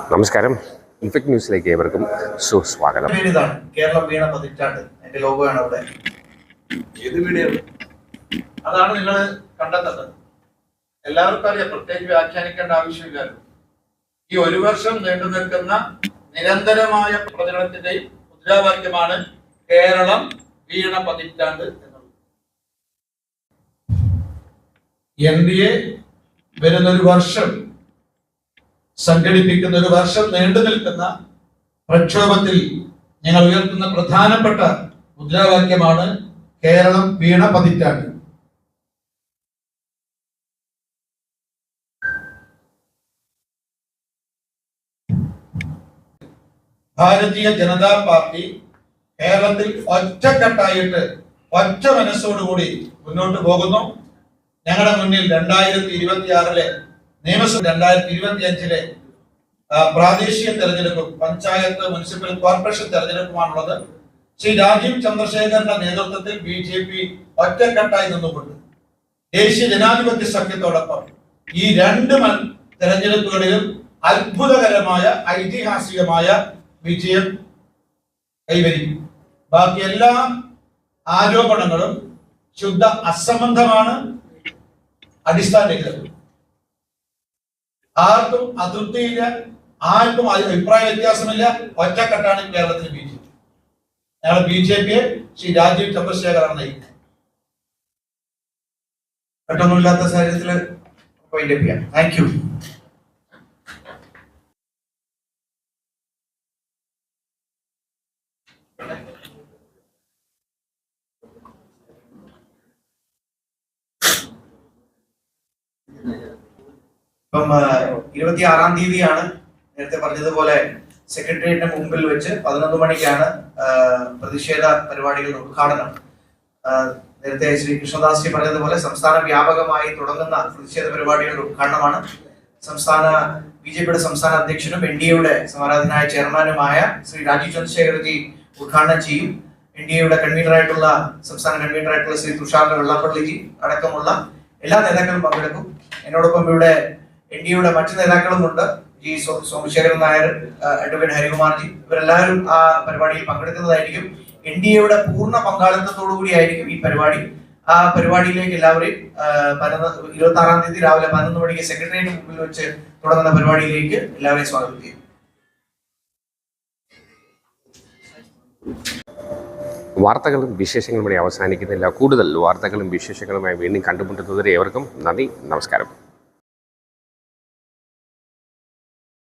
നമസ്കാരം. ഇൻഫെക്ട് ന്യൂസിലേക്ക് ഏവർക്കും സുസ്വാഗതം. വീണ അവിടെ. വീണയാണ് അതാണ് നിങ്ങൾ കണ്ടെത്തത് എല്ലാവർക്കും അറിയാം പ്രത്യേകിച്ച് വ്യാഖ്യാനിക്കേണ്ട ആവശ്യമില്ലല്ലോ. ഈ ഒരു വർഷം നീണ്ടു നിൽക്കുന്ന നിരന്തരമായ പ്രചരണത്തിന്റെയും മുദ്രാവാക്യമാണ് കേരളം വീണ പതിറ്റാണ്ട് എന്നുള്ളത്. എൻ ഡി എ വരുന്നൊരു വർഷം സംഘടിപ്പിക്കുന്ന ഒരു വർഷം നീണ്ടു നിൽക്കുന്ന പ്രക്ഷോഭത്തിൽ ഞങ്ങൾ ഉയർത്തുന്ന പ്രധാനപ്പെട്ട മുദ്രാവാക്യമാണ് കേരളം വീണ പതിറ്റാണ്ട്. ഭാരതീയ ജനതാ പാർട്ടി കേരളത്തിൽ ഒറ്റക്കെട്ടായിട്ട് ഒറ്റ മനസ്സോടുകൂടി മുന്നോട്ട് പോകുന്നു. ഞങ്ങളുടെ മുന്നിൽ രണ്ടായിരത്തി ഇരുപത്തി ആറിലെ നിയമസഭ രണ്ടായിരത്തി ഇരുപത്തി അഞ്ചിലെ പ്രാദേശിക തെരഞ്ഞെടുപ്പും പഞ്ചായത്ത് മുനിസിപ്പൽ കോർപ്പറേഷൻ തെരഞ്ഞെടുപ്പുമാണുള്ളത്. ശ്രീ രാജീവ് ചന്ദ്രശേഖരന്റെ നേതൃത്വത്തിൽ ബി ജെ പി ഒറ്റക്കെട്ടായി നിന്നുകൊണ്ട് ദേശീയ ജനാധിപത്യ സഖ്യത്തോടൊപ്പം ഈ രണ്ട് തെരഞ്ഞെടുപ്പുകളിലും അത്ഭുതകരമായ ഐതിഹാസികമായ വിജയം കൈവരിക്കും. ബാക്കി എല്ലാ ആരോപണങ്ങളും ശുദ്ധ അസംബന്ധമാണ് അടിസ്ഥാനരഹിതം ആർക്കും അതൃപ്തിയില്ല ആർക്കും അഭിപ്രായ വ്യത്യാസമില്ല. ഒറ്റക്കെട്ടാണ് കേരളത്തിൽ ബി ജെ പി. ഞങ്ങൾ ബി ജെ പിയെ ശ്രീ രാജീവ് ചന്ദ്രശേഖറാണ് നയിക്കുന്നത്. പെട്ടെന്നൊന്നുമില്ലാത്ത സാഹചര്യത്തിൽ ചെയ്യാം താങ്ക് യു ഇപ്പം ഇരുപത്തി ആറാം തീയതിയാണ് നേരത്തെ പറഞ്ഞതുപോലെ സെക്രട്ടേറിയറ്റിന് മുമ്പിൽ വെച്ച് പതിനൊന്ന് മണിക്കാണ് പ്രതിഷേധ പരിപാടികളുടെ ഉദ്ഘാടനം. നേരത്തെ ശ്രീ കൃഷ്ണദാസ് ജി പറഞ്ഞതുപോലെ സംസ്ഥാന വ്യാപകമായി തുടങ്ങുന്ന പ്രതിഷേധ പരിപാടികളുടെ ഉദ്ഘാടനമാണ്. സംസ്ഥാന ബി ജെ പിയുടെ സംസ്ഥാന അധ്യക്ഷനും എൻ ഡി എയുടെ സമാരാധനായ ചെയർമാനുമായ ശ്രീ രാജീവ് ചന്ദ്രശേഖർജി ഉദ്ഘാടനം ചെയ്യും. എൻ ഡി എയുടെ കൺവീനറായിട്ടുള്ള സംസ്ഥാന കൺവീനറായിട്ടുള്ള ശ്രീ തുഷാർ വെള്ളാപ്പള്ളിജി അടക്കമുള്ള എല്ലാ നേതാക്കളും പങ്കെടുക്കും. എന്നോടൊപ്പം ഇവിടെ എൻ ഡി എയുടെ മറ്റു നേതാക്കളുമുണ്ട്. ജി സോമശേഖരൻ നായർ അഡ്വക്കേറ്റ് ഹരികുമാർജി ഇവരെല്ലാവരും ആ പരിപാടിയിൽ പങ്കെടുക്കുന്നതായിരിക്കും. എൻ ഡി എയുടെ പൂർണ പങ്കാളിത്തത്തോടു കൂടിയായിരിക്കും ഈ പരിപാടി. ആ പരിപാടിയിലേക്ക് എല്ലാവരെയും പതിനൊന്ന് ഇരുപത്തി ആറാം തീയതി രാവിലെ പതിനൊന്ന് മണിക്ക് സെക്രട്ടേറിയറ്റ് മുമ്പിൽ വെച്ച് തുടങ്ങുന്ന പരിപാടിയിലേക്ക് എല്ലാവരെയും സ്വാഗതം ചെയ്യും വാർത്തകളും വിശേഷങ്ങളും ഇവിടെ അവസാനിക്കുന്നില്ല. കൂടുതൽ വാർത്തകളും വിശേഷങ്ങളുമായി വീണ്ടും കണ്ടുമുട്ടുന്നതുവരെ ഏവർക്കും നന്ദി നമസ്കാരം.